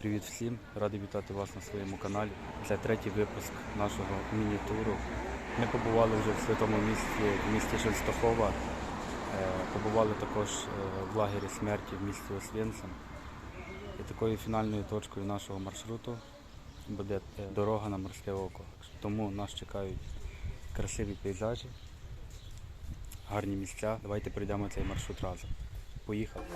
Привіт всім! Радий вітати вас на своєму каналі. Це третій випуск нашого міні-туру. Ми побували вже в святому місті, в місті Шельстахова. Е, Побували також е, в лагері смерті в місті Освенцим. І такою фінальною точкою нашого маршруту буде е, дорога на морське око. Тому нас чекають красиві пейзажі, гарні місця. Давайте пройдемо цей маршрут разом. Поїхали!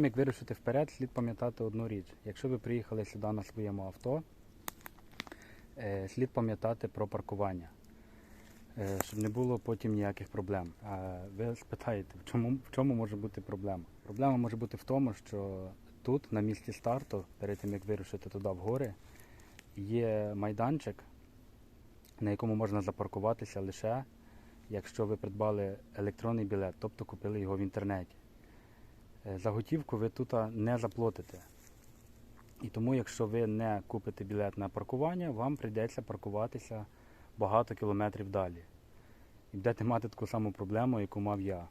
Тим як вирушити вперед, слід пам'ятати одну річ. Якщо ви приїхали сюди на своєму авто, е, слід пам'ятати про паркування, е, щоб не було потім ніяких проблем. Ви спитаєте, в чому, в чому може бути проблема? Проблема може бути в тому, що тут, на місці старту, перед тим як вирушити туди в гори, є майданчик, на якому можна запаркуватися лише якщо ви придбали електронний білет, тобто купили його в інтернеті. Е, За готівку ви тут не заплатите. І тому, якщо ви не купите білет на паркування, вам прийдеться паркуватися багато кілометрів далі. І будете мати таку саму проблему, яку мав я.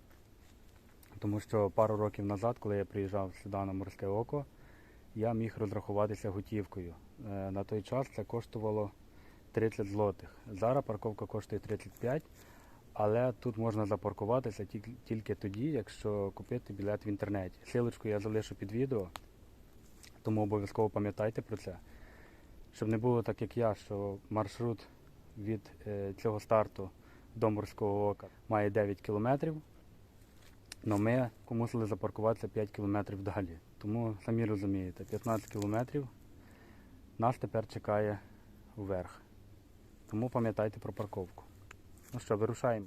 Тому що пару років назад, коли я приїжджав сюди на Морське Око, я міг розрахуватися готівкою. Е, На той час це коштувало 30 злотих. Зараз парковка коштує 35, але тут можна запаркуватися тільки- тоді, якщо купити білет в інтернеті. Силочку я залишу під відео, тому обов'язково пам'ятайте про це. Щоб не було так, як я, що маршрут від е, цього старту до морського ока має 9 кілометрів, але ми мусили запаркуватися 5 кілометрів далі. Тому самі розумієте, 15 кілометрів нас тепер чекає вверх. Тому пам'ятайте про парковку. Ну що, вирушаємо.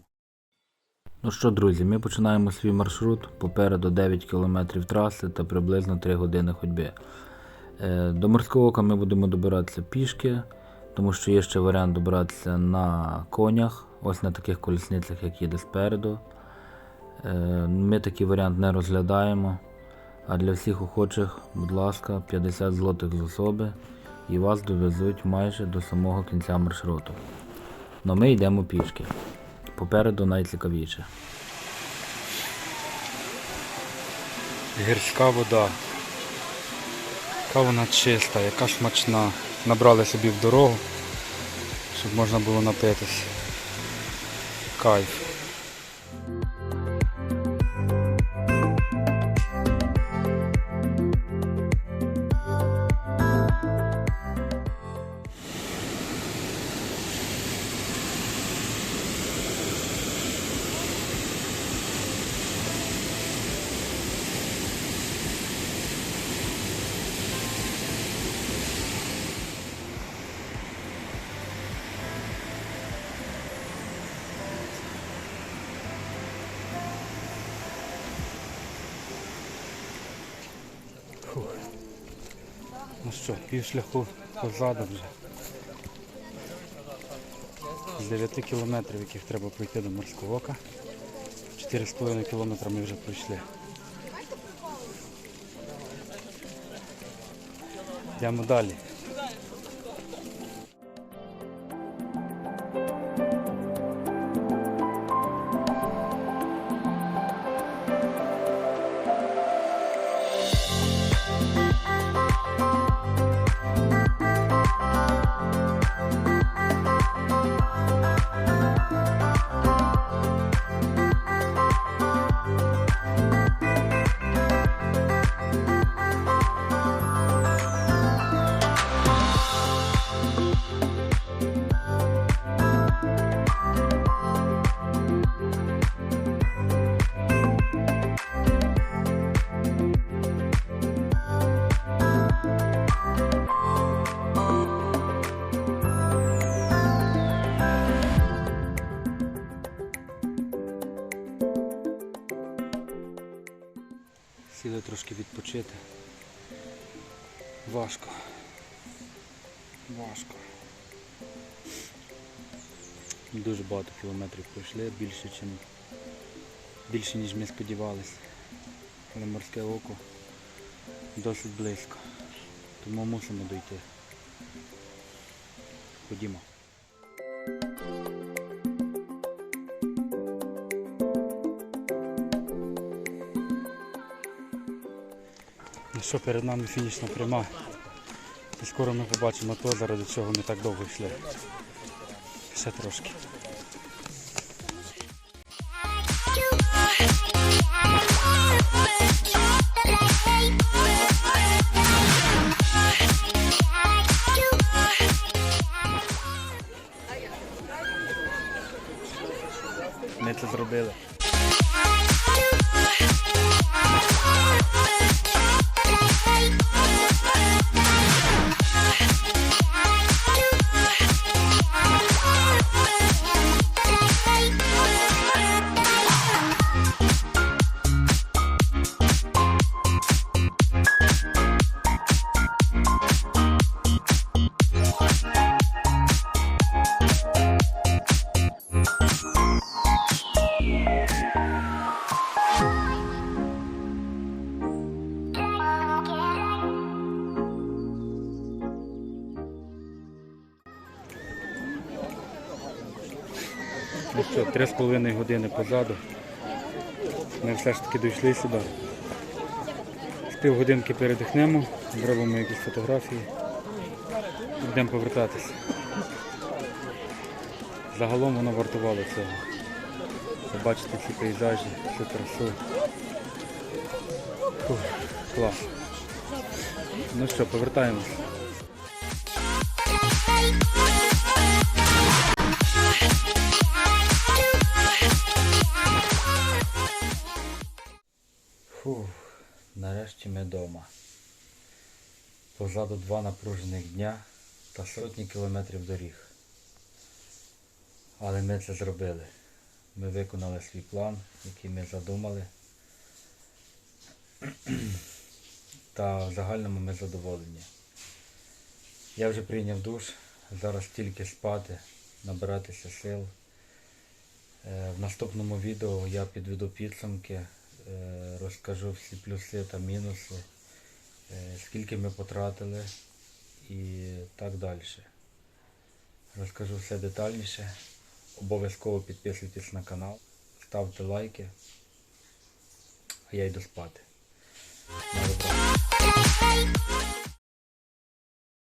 Ну що, друзі, ми починаємо свій маршрут. Попереду 9 км траси та приблизно 3 години ходьби. Е, До морського ока ми будемо добиратися пішки, тому що є ще варіант добиратися на конях, ось на таких колісницях, як їде спереду. Е, Ми такий варіант не розглядаємо. А для всіх охочих, будь ласка, 50 злотих з особи і вас довезуть майже до самого кінця маршруту. Но ми йдемо пішки. Попереду найцікавіше. Гірська вода. Яка вона чиста, яка смачна. Набрали собі в дорогу, щоб можна було напитись. Кайф. Що, пів шляху позаду вже. З 9 кілометрів, яких треба пройти до морського ока. 4,5 кілометра ми вже пройшли. Йдемо далі. Трошки відпочити. Важко. Важко. Дуже багато кілометрів пройшли, більше, чим, більше ніж ми сподівалися. Але морське око досить близько. Тому мусимо дойти. Ходімо. Що, перед нами фінішна пряма. І скоро ми побачимо то, заради чого ми так довго йшли. Ще трошки. Ми це зробили. Ну що, три з половиною години позаду. Ми все ж таки дійшли сюди. З півгодинки передихнемо, зробимо якісь фотографії і будемо повертатися. Загалом воно вартувало цього. Побачити ці пейзажі, цю красу. Клас. Ну що, повертаємось. Вдома. Позаду два напружених дня та сотні кілометрів доріг. Але ми це зробили. Ми виконали свій план, який ми задумали. Та в загальному ми задоволені. Я вже прийняв душ, зараз тільки спати, набиратися сил. Е, В наступному відео я підведу підсумки, розкажу всі плюси та мінуси, е, скільки ми потратили і так далі. Розкажу все детальніше. Обов'язково підписуйтесь на канал, ставте лайки, а я йду спати.